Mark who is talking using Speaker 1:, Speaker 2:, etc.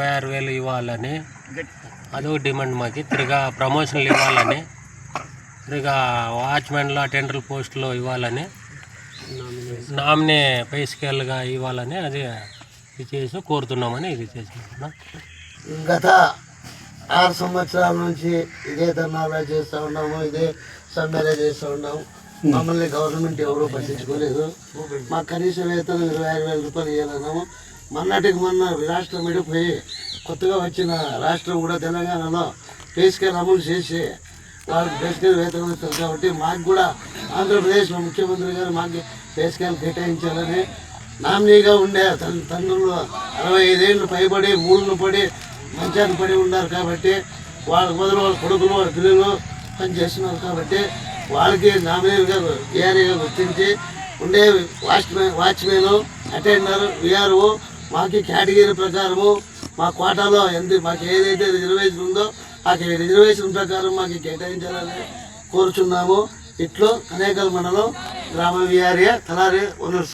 Speaker 1: ఆరు వేలు ఇవ్వాలని. అదో డిమాండ్ మాకు. తిరిగా ప్రమోషన్లు ఇవ్వాలని. తిరిగా వాచ్మెన్లో టెండర్ పోస్టులు ఇవ్వాలని. నామినే పై స్కేల్గా ఇవ్వాలని అది ఇది చేసి కోరుతున్నామని ఇది చేసుకుంటున్నాం
Speaker 2: గత ఆరు సంవత్సరాల నుంచి ఇదే ధర్నాలు చేస్తూ ఉన్నాము ఇదే సమ్మెలు చేస్తూ ఉన్నాము. మమ్మల్ని గవర్నమెంట్ ఎవరూ పట్టించుకోలేదు. మాకు కనీసం వేతనం ఇరవై ఆరు వేల రూపాయలు ఇవ్వాలన్నాము మొన్నటికి మొన్న రాష్ట్రం విడిపోయి కొత్తగా వచ్చిన రాష్ట్రం కూడా తెలంగాణలో పే స్కేల్ అమలు చేసి వాళ్ళకి పే స్కేల్ వేతనం ఇస్తారు కాబట్టి మాకు కూడా ఆంధ్రప్రదేశ్లో ముఖ్యమంత్రి గారు మాకు పే స్కేల్ కేటాయించాలని నామినీగా ఉండే తన తండ్రులు అరవై ఐదేళ్ళు పైబడి మూడును పడి మంచాన్ని పడి ఉన్నారు కాబట్టి వాళ్ళ మొదలు వాళ్ళ కొడుకులు వాళ్ళ పిల్లలు పని చేస్తున్నారు కాబట్టి వాళ్ళకి నామినీగా ఏఆర్ఏగా గుర్తించి ఉండే వాచ్మెన్ వాచ్మెన్ అటెండర్ విఆర్ఓ మాకు కేటగిరీ ప్రకారము మా కోటాలో ఎంత మాకు ఏదైతే రిజర్వేషన్ ఉందో ఆ రిజర్వేషన్ ప్రకారం మాకు కేటాయించాలని కోరుచున్నాము. ఇట్లో కనేకల్ మండలం గ్రామ విహార్య కళారే ఓనర్స్